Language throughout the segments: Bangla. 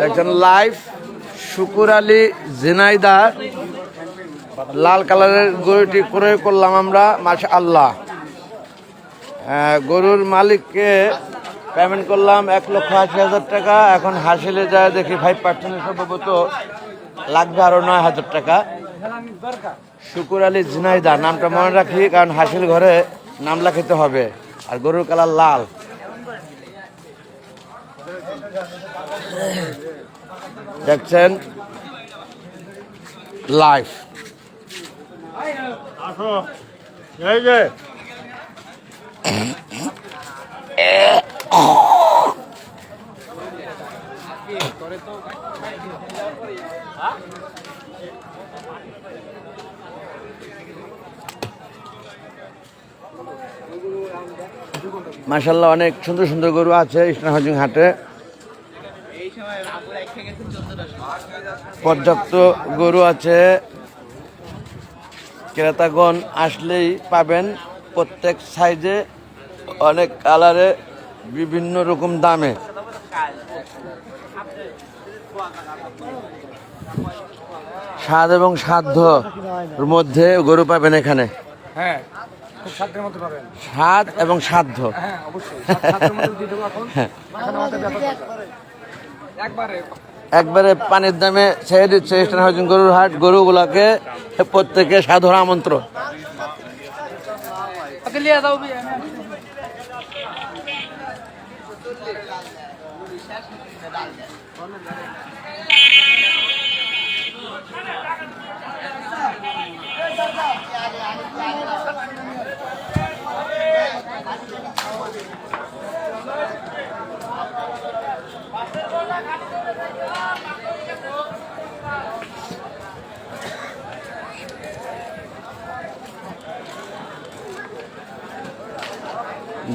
দেখছেন লাইভ শুকুর আলী জেনাইদা লাল কালারের গরুটি ক্রয় করলাম আমরা মাসা আল্লাহ গরুর মালিককে পেমেন্ট করলাম এক লক্ষ আশি হাজার টাকা। এখন হাসিলে যায় দেখি ফাইভ পার্সেন্ট সম্ভবত লাগবে আরও নয় হাজার টাকা। শুকুর আলী ঝিনাইদা নামটা মনে রাখি, কারণ হাসিল ঘরে নাম লেখাতে হবে। আর গরুর কালার লাল। দেখছেন? লাইভ যে। মাসাল্লাহ অনেক সুন্দর সুন্দর গরু আছে ইসলামহাজিং হাটে। পর্যাপ্ত গরু আছে। ক্রেতাগণ আসলেই পাবেন প্রত্যেক সাইজে অনেক কালারে বিভিন্ন রকম দামে। স্বাদ এবং সাধ্য মধ্যে গরু পাবেন এখানে। হ্যাঁ সাধ্যের স্বাদ এবং সাধ্য। হ্যাঁ অবশ্যই। একবারে। পানির দামে ছেড়ে দিচ্ছে ইস্টার্ন হাউজিং গরুর হাট গরুগুলোকে প্রত্যেকে সাধারণ আমন্ত্রণ।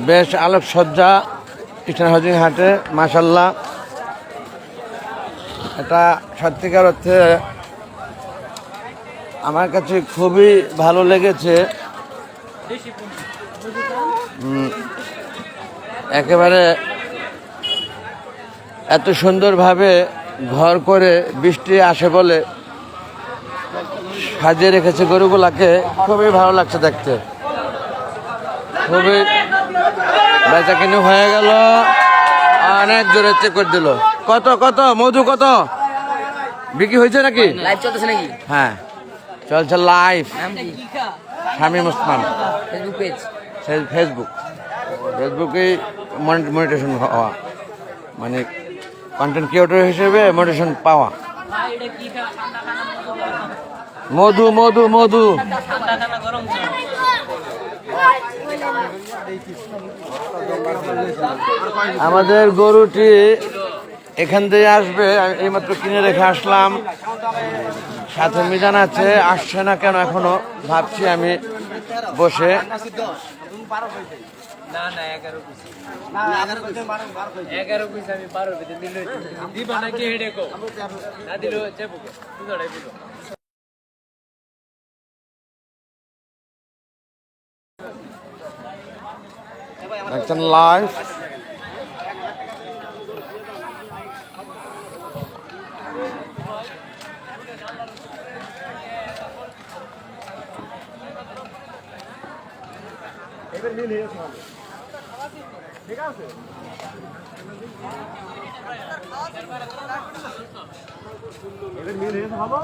বেশ আলোকসজ্জা ইস্টার্ন হাউজিং হাটে মাসাল্লাহ এটা সত্যিকার অর্থে আমার কাছে খুবই ভালো লেগেছে। একেবারে এত সুন্দরভাবে ঘর করে বৃষ্টি আসে বলে সাজিয়ে রেখেছে গরুগুলাকে, খুবই ভালো লাগছে দেখতে। খুবই বেচা কিনে হয়ে গেল। অনেক জোরে চেক করে দিল। কত কত? মধু কত? বিক্রি হয়েছে নাকি? লাইভ চলতেছে নাকি? হ্যাঁ। চলছে live Shamim Osman. Facebook page Facebook ফেসবুকে মনিটেশন হওয়া। মানে কন্টেন্ট ক্রিয়েটর হিসেবে মনিটেশন পাওয়া। মধু মধু মধু। আমাদের গরুটি এখান থেকে আসবে এইমাত্র কিনে রেখে আসলাম। সাথে মিজান আছে, আসছে না কেন এখনও? ভাবছি আমি বসে। না না এগারো পিস এগারো পিস আমি বারো পিস দিল দিবা নাকি হেডে কো না দিল চেপো তুই ধরাই দিল একজন লাইভ এদের মিল হয়ে ভালো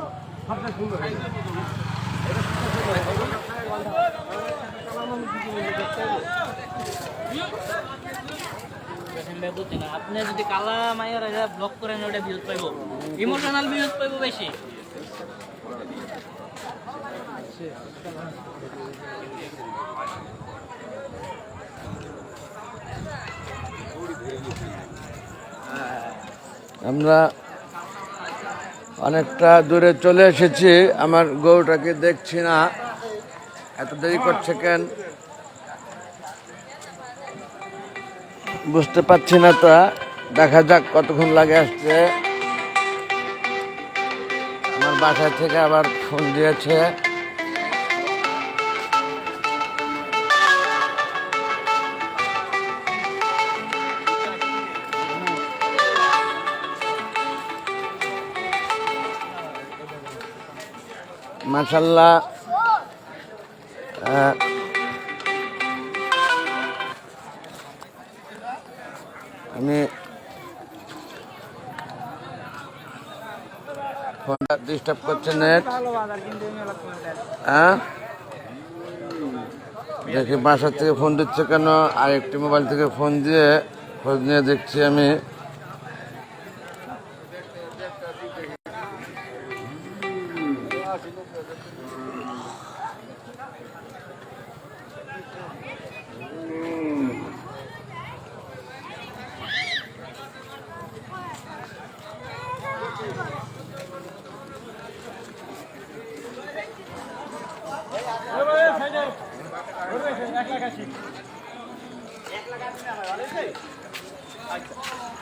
সবচেয়ে আপনি যদি কালা মায়ের ব্লক করেন, ওটা ভিউজ পাইব ইমোশনাল ভিউজ পাইব বেশি। আমরা অনেকটা দূরে চলে এসেছি। আমার গরুটাকে দেখছি না। এত দেরি করছে কেন? বুঝতে পারছি না তা। দেখা যাক কতক্ষণ লাগে আসছে আমার বাসা থেকে আবার ফোন দিয়েছে। মাসাল্লাহ আমি ফোনটা ডিস্টার্ব করছে নেট হ্যাঁ? দেখি বাসার থেকে ফোন দিচ্ছে কেন? আর একটি মোবাইল থেকে ফোন দিয়ে, খোঁজ নিয়ে দেখছি আমি।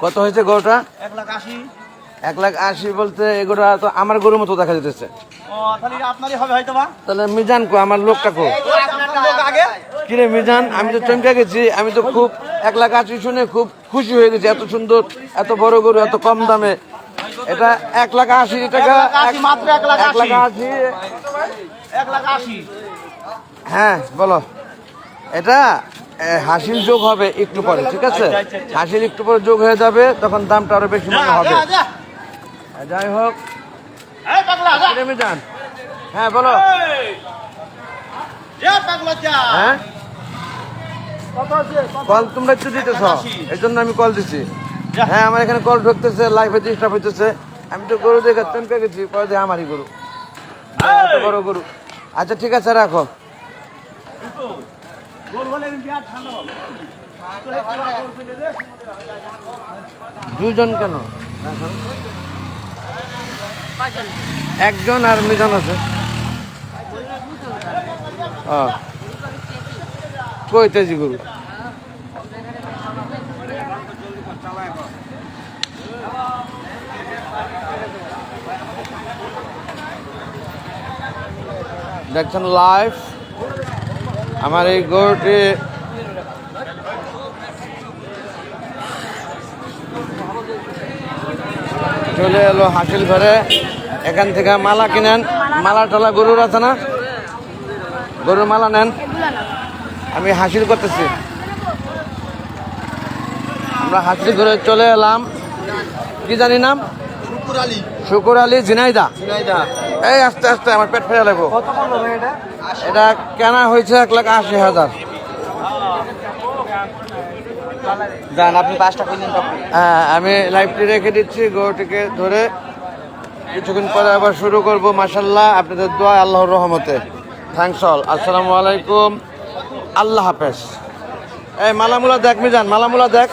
কত হয়েছে গরুটা? এক লাখ আশি। এক লাখ আশি বলতে এগুলা তো আমার গরুর মতো দেখা যেতেছে। তাহলে মিজান কো আমার লোকটা কো। কিরে মিজান আমি তো চমকে গেছি আমি তো খুব এক লাখ আশি শুনে খুব খুশি হয়ে গেছি এত সুন্দর এত বড় গরু এত কম দামে। এটা এক লাখ আশি টাকা মাত্র এক লাখ। আশি। এক লাখ আশি। হ্যাঁ বলো। এটা এ, হাসির যোগ হবে একটু পরে ঠিক আছে? আচ্ছা, আচ্ছা, আচ্ছা। হাসির একটু পরে যোগ হয়ে যাবে তখন দামটা আরও বেশি মনে হবে। যাই হোক। হ্যাঁ বলো। হ্যাঁ? কল তোমরা একটু দিতেছ? এই জন্য আমি কল দিছি। হ্যাঁ আমার এখানে কল ঢুকতেছে লাইফে ডিস্টার্ব হইতেছে। আমি তো গরু দেখে চমকে গেছি পরে দিয়ে আমারই গরু। বড় গরু। আচ্ছা ঠিক আছে রাখো। দুজন কেন? একজন আর মিজান আছে। ও। কই তেজি গরু? দেখছেন লাইভ আমার এই গরুটি চলে এলো হাসিল ঘরে। এখান থেকে মালা কিনেন। মালা টালা গরুর আছে না? গরুর মালা নেন। আমি হাসিল করতেছি। আমরা হাসিল ঘরে চলে এলাম। কি জানি নাম? শুকুর আলী। শুকুর আলী ঝিনাইদা। ঝিনাইদহ। এই আস্তে আস্তে আমার পেট ফেলে লাগবো। এটা? এটা কেনা হয়েছে এক লাখ আশি হাজার। যান আপনি পাঁচটা কিনেন হ্যাঁ আমি লাইভটি রেখে দিচ্ছি গরুটিকে ধরে। কিছুক্ষণ পরে আবার শুরু করব মাসাল্লাহ আপনাদের দোয়া আল্লাহর রহমতে। থ্যাংকস অল আসসালামু আলাইকুম। আল্লাহ হাফেজ। এই মালামুলা দেখ মিজান মালামুলা দেখ।